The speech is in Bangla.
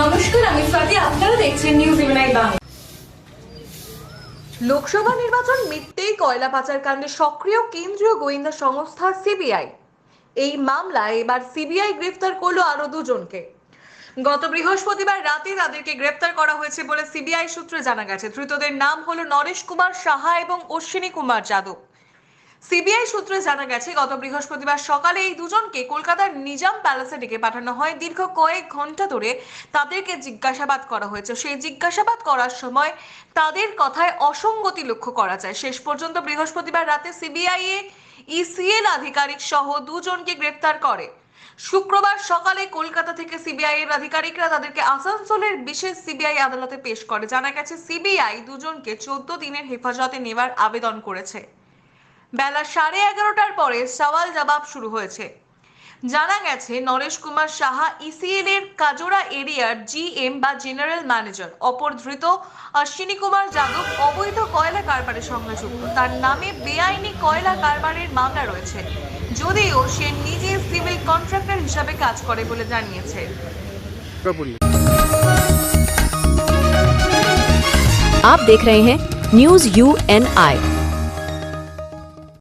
নমস্কার, আমি স্বাতি আপনারা দেখছেন নিউজ বাংলা লোকসভা নির্বাচন মিটতেই কয়লা পাচার কাণ্ডে সক্রিয় কেন্দ্রীয় গোয়েন্দা সংস্থা সিবিআই। এই মামলায় এবার সিবিআই গ্রেফতার করল আরও দুজনকে। গত বৃহস্পতিবার রাতে তাদেরকে গ্রেফতার করা হয়েছে বলে সিবিআই সূত্রে জানা গেছে। ধৃতদের নাম হলো নরেশ কুমার সাহা এবং অশ্বিনী কুমার যাদব। সিবিআই সূত্রে জানা গেছে, গত বৃহস্পতিবার সকালে এই দুজনকে কলকাতার নিজাম প্যালেসে ডেকে পাঠানো হয়। দীর্ঘ কয়েক ঘণ্টা ধরে তাদেরকে জিজ্ঞাসাবাদ করা হয়েছে। সেই জিজ্ঞাসাবাদ করার সময় তাদের কথায় অসঙ্গতি লক্ষ্য করা যায়। শেষ পর্যন্ত বৃহস্পতিবার রাতে সিবিআই এ ইসিএল আধিকারিক সহ দুজনকে গ্রেফতার করে। শুক্রবার সকালে কলকাতা থেকে সিবিআই এর আধিকারিকরা তাদেরকে আসানসোলের বিশেষ সিবিআই আদালতে পেশ করে। জানা গেছে, সিবিআই দুজনকে চোদ্দ দিনের হেফাজতে নেওয়ার আবেদন করেছে। বেলা সাড়ে এগারোটার পরে সওয়াল জবাব শুরু হয়েছে জানা গেছে নরেশ কুমার সাহা ইসিএল এর কাজোরা এরিয়ার জিএম বা জেনারেল ম্যানেজার অপর ধৃত অশ্বিনী কুমার যাদব অবৈধ কয়লা কারবারের সঙ্গে যুক্ত তার নামে বেআইনি কয়লা কারবারের মামলা রয়েছে যদিও সে নিজে সিভিল কন্ট্রাক্টর হিসাবে কাজ করে বলে জানিয়েছে पूरी आप देख रहे हैं न्यूज यू एन आई